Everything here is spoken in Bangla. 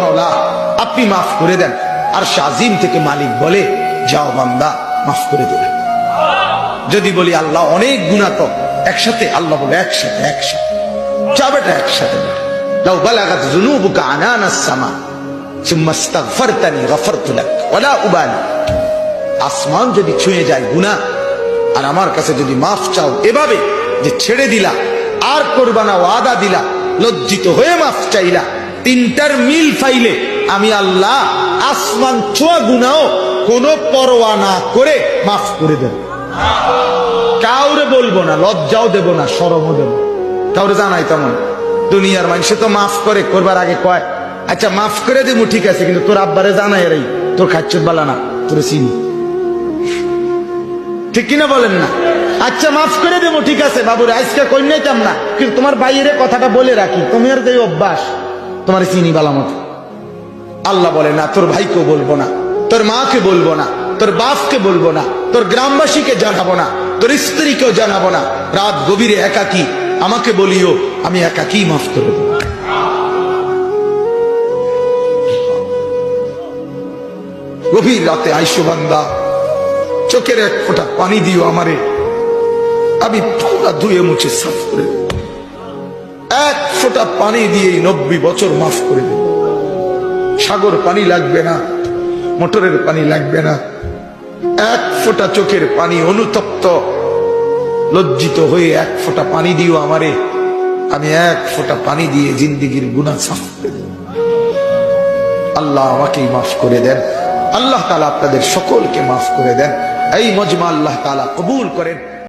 মাওলা, আপনি মাফ করে দেন। আর শাজিম থেকে মালিক বলে, যাও বান্দা, মাফ করে দেবেন যদি বলি আল্লাহ অনেক গুণা তো, একসাথে, আল্লাহ বলে একসাথে একসাথে। চাবেটা একসাথে আসমান যদি ছুঁয়ে যায় গুনাহ আর আমার কাছে যদি মাফ চাও এভাবে যে ছেড়ে দিলা, আর করবা না, ওয়াদা দিলা, লজ্জিত হয়ে মাফ চাইলা তিনটার মিল ফাইলে আমি আল্লাহ আসমান ছোয়া গুনাও কোনো পরোয়া না করে মাফ করে দেব। কাউরে বলব না, লজ্জাও দেব না সরমও দেব। কাউরে জানাই তেমন। দুনিয়ার মানুষে তো মাফ করে, করবার আগে কয় আচ্ছা মাফ করে দেবো ঠিক আছে, কিন্তু তোর আব্বারে জানাই রে, তোর খাচ্ছত বালা না, তোর চিনি। ঠিক কিনা বলেন না? আচ্ছা মাফ করে দেবো ঠিক আছে, বাবুরে, আজকে কই না কিন্তু তোমার বাইরে কথাটা বলে রাখি, তুমি আর যে অভ্যাস তোমার চিনি বালা মতো। আল্লাহ বলে, না, তোর ভাইকে বলব না, তোর মাকে বলব না, তোর বাপকে বলব না, তোর গ্রামবাসীকে জানাব না, তোর স্ত্রীকেও জানাব না। রাত গভীরে একাকি, আমাকে বলিও, আমি একাকি মাফ করে দেবো। গভীর রাতে আইসো বান্দা, চোখের এক ফোঁটা পানি দিও আমারে, আমি পুরা ধুয়ে মুছে সাফ করে দেব। এক ফোঁটা পানি দিয়ে নব্বই বছর মাফ করে দেব সাগর পানি লাগবে না, মোটরের পানি লাগবে না। এক ফোঁটা চোখের পানি অনুতপ্ত, লজ্জিত হয়ে এক ফোঁটা পানি দিও আমারে। আমি এক ফোঁটা পানি দিয়ে জিন্দিগির গুণা সাফ করে দেব। আল্লাহ আমাকেই মাফ করে দেন। আল্লাহ তালা আপনাদের সকলকে মাফ করে দেন। এই মজমা আল্লাহ তালা কবুল করেন।